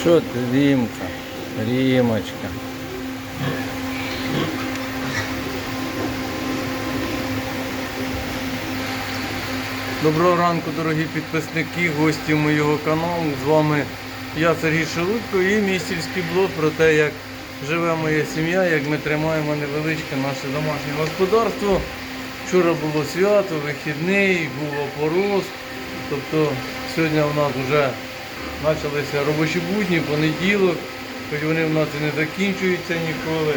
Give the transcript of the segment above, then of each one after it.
Що ти, Рімка? Рімочка. Доброго ранку, дорогі підписники, гості моєго каналу. З вами я, Сергій Шелудько, і мій сільський блог про те, як живе моя сім'я, як ми тримаємо невеличке наше домашнє господарство. Вчора було свято, вихідний, був опорос. Тобто сьогодні у нас вже почалися робочі будні, понеділок, хоч вони в нас і не закінчуються ніколи.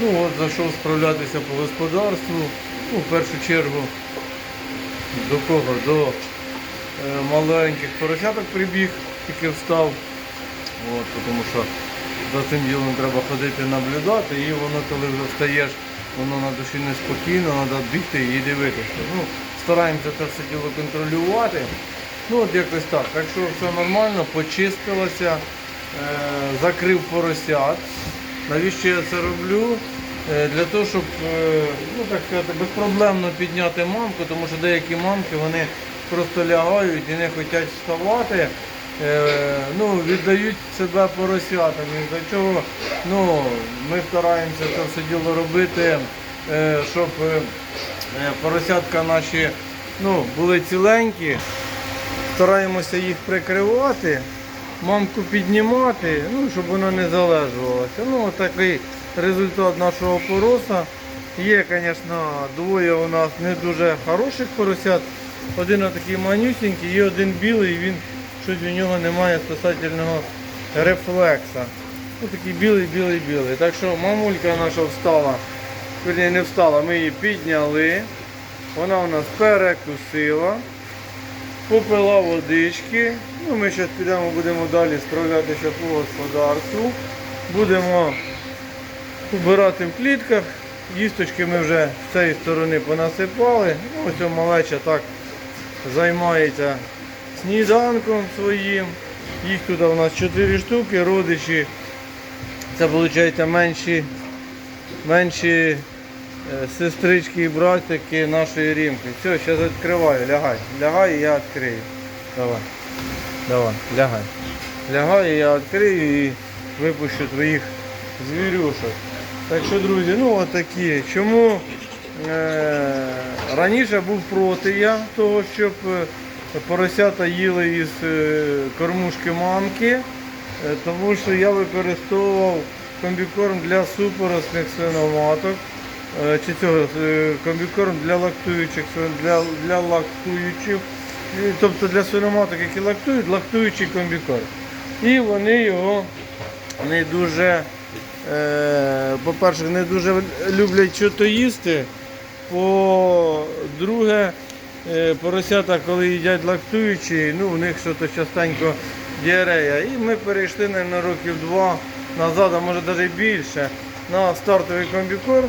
Ну от зайшов справлятися по господарству. Ну, в першу чергу до кого? До е, маленьких поросяток прибіг, тільки встав. От, тому що за цим ділом треба ходити наблюдати, і воно, коли вже встаєш, воно на душі неспокійно, треба бігти і дивитися. Ну, стараємося це все діло контролювати. Ну от якось так. Так що все нормально, почистилося, е, закрив поросят. Навіщо я це роблю? Е, Для того, щоб е, ну, так сказати, безпроблемно підняти мамку, тому що деякі мамки вони просто лягають і не хочуть вставати, ну, віддають себе поросятам. За чого ну, ми стараємося це все діло робити, щоб поросятка наші ну, були ціленькі. Стараємося їх прикривати, мамку піднімати, ну, щоб вона не залежувалася. Ну, такий результат нашого пороса. Є, звісно, двоє у нас не дуже хороших поросят. Один такий манюсенький, є один білий, він щось у нього немає спасательного рефлекса. Ось такий білий, білий, білий. Так що мамулька наша встала, не встала, ми її підняли. Вона у нас перекусила попила водички. Ну, Ми зараз підемо, будемо далі справлятися по господарству. Будемо убирати в клітках. Їсточки ми вже з цієї сторони понасипали. Ну, Ось малеча так займається сніданком своїм. Їх тут у нас 4 штуки, родичі. Це виходить менші, менші сестрички і братики нашої рімки. Все, зараз відкриваю, лягай. Лягай і я відкрию. Давай. Давай, лягай. Лягай, і я відкрию і випущу твоїх звірюшок. Так що, друзі, ну отакі. Чому е, раніше був проти я того, щоб е, поросята їли із е, кормушки мамки, е, тому що я використовував комбікорм для супоросних свиноматок. Е, Чи цього е, комбікорм для лактуючих для, для лактуючих, тобто для свиноматок, які лактують, лактуючий комбікорм. І вони його не дуже, е, по-перше, не дуже люблять що-то їсти. По-друге, поросята, коли їдять лактуючі, ну, у них щось частенько діарея. І ми перейшли на років два назад, а може навіть більше, на стартовий комбікорм,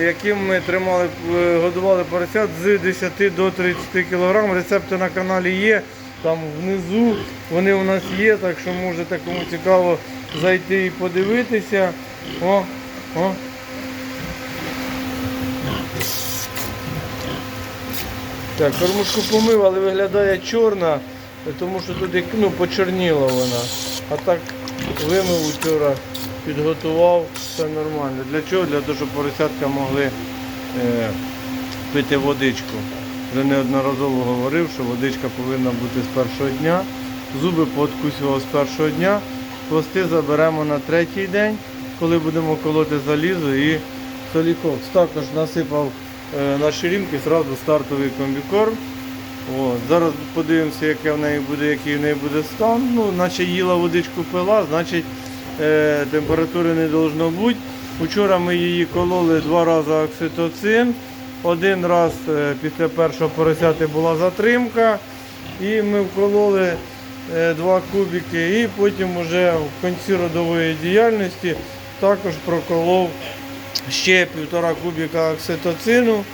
яким ми тримали, е, годували поросят з 10 до 30 кг. Рецепти на каналі є. Там внизу вони у нас є, так що можете кому цікаво зайти і подивитися. О, о. Так, кормушку помив, але виглядає чорна, тому що туди ну, почорніла вона. А так вимив вчора, підготував, все нормально. Для чого? Для того, щоб поросятка могли е, пити водичку. Вже неодноразово говорив, що водичка повинна бути з першого дня. Зуби пооткусював з першого дня. Хвости заберемо на третій день, коли будемо колоти залізо і солікокс. Також насипав е, на ширинки зразу стартовий комбікорм. От. Зараз подивимося, яке в неї буде, який в неї буде стан. Ну, наче їла водичку пила, значить температури не должно бути. Вчора ми її кололи два рази окситоцин. Один раз е, після першого поросяти була затримка. І ми вкололи е, два кубики. І потім вже в кінці родової діяльності також проколов ще півтора кубика окситоцину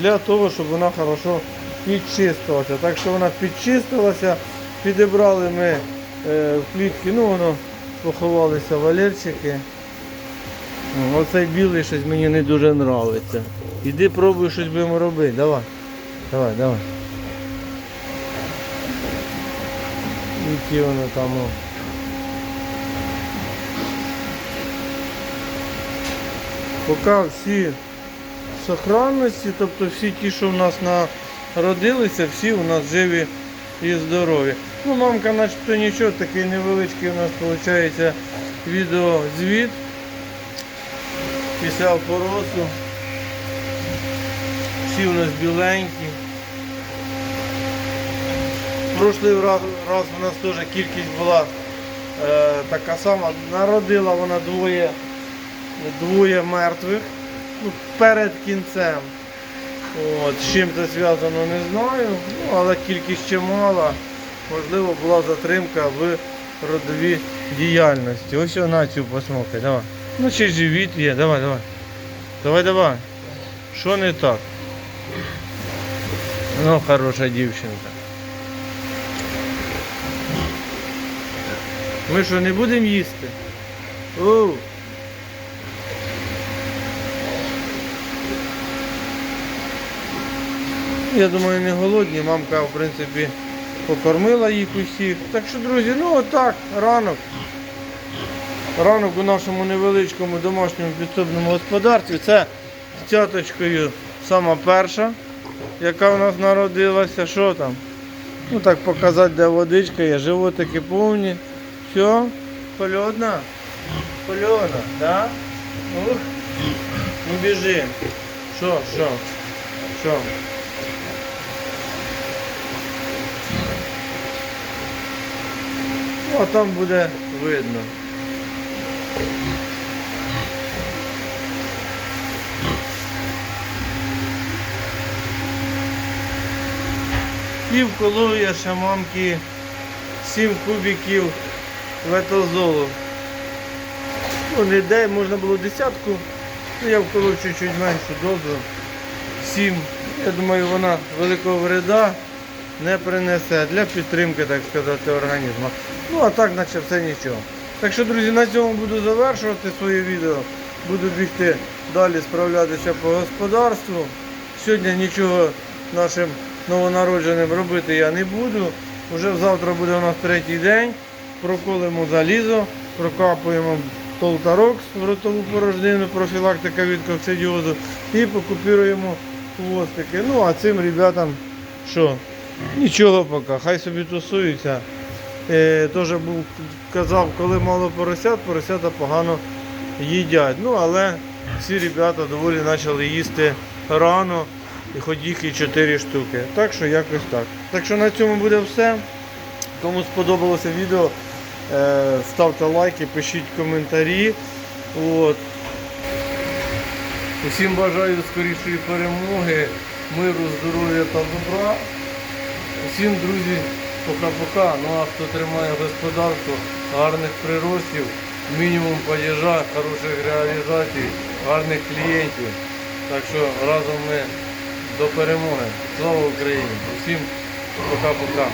для того, щоб вона хорошо підчистилася. Так що вона підчистилася, підібрали ми е, в клітки, ну воно поховалися валерчики. Оцей білий щось мені не дуже подобається. Іди пробуй щось будемо робити. Давай. Давай, давай. Які воно там. Поки всі в сохранності, тобто всі ті, що в нас народилися, всі у нас живі і здорові. Ну, мамка начебто нічого, такий невеличкий у нас виходить відеозвіт після опоросу. Всі у нас біленькі. Прошлий раз, раз у нас теж кількість була е, така сама. Народила вона двоє, двоє мертвих ну, перед кінцем. От, з чим це зв'язано, не знаю. Ну, але кількість чимала. Можливо, була затримка в родовій діяльності. Ось вона цю посмокай, давай. Ну ще живіт є, давай, давай. Давай, давай. Що не так? Ну, хороша дівчинка. Ми що, не будемо їсти? Оу. Я думаю, не голодні. Мамка, в принципі, покормила їх усіх. Так що, друзі, ну отак, ранок. Ранок у нашому невеличкому домашньому підсобному господарстві. Це з цяточкою сама перша, яка в нас народилася. Що там? Ну так показати, де водичка є, животики повні. Все, польотна? Польотна, да? Ну біжи. Що, що? Що? А там буде видно. І вколов я ще мамки 7 кубиків ветозолу. Ну, де, можна було десятку, ну я вколов чуть-чуть меншу дозу. 7. Я думаю, вона великого вреда не принесе для підтримки, так сказати, організму. Ну а так, наче все нічого. Так що, друзі, на цьому буду завершувати своє відео. Буду бігти далі справлятися по господарству. Сьогодні нічого нашим новонародженим робити я не буду. Уже завтра буде у нас третій день. Проколимо залізо, прокапуємо толтарокс в ротову порожнину, профілактика від коксидіозу і покупіруємо хвостики. Ну а цим ребятам що? Нічого поки, хай собі тусуються. Е, Теж був казав, коли мало поросят, поросята погано їдять. Ну, але всі ребята доволі почали їсти рано, і хоч їх і 4 штуки. Так що якось так. Так що на цьому буде все. Кому сподобалося відео, е, ставте лайки, пишіть коментарі. От. Усім бажаю скорішої перемоги, миру, здоров'я та добра. Усім, друзі, пока-пока. Ну а хто тримає господарство, гарних приростів, мінімум падежа, хороших реалізацій, гарних клієнтів. Так що разом ми до перемоги. Слава Україні! Усім пока-пока.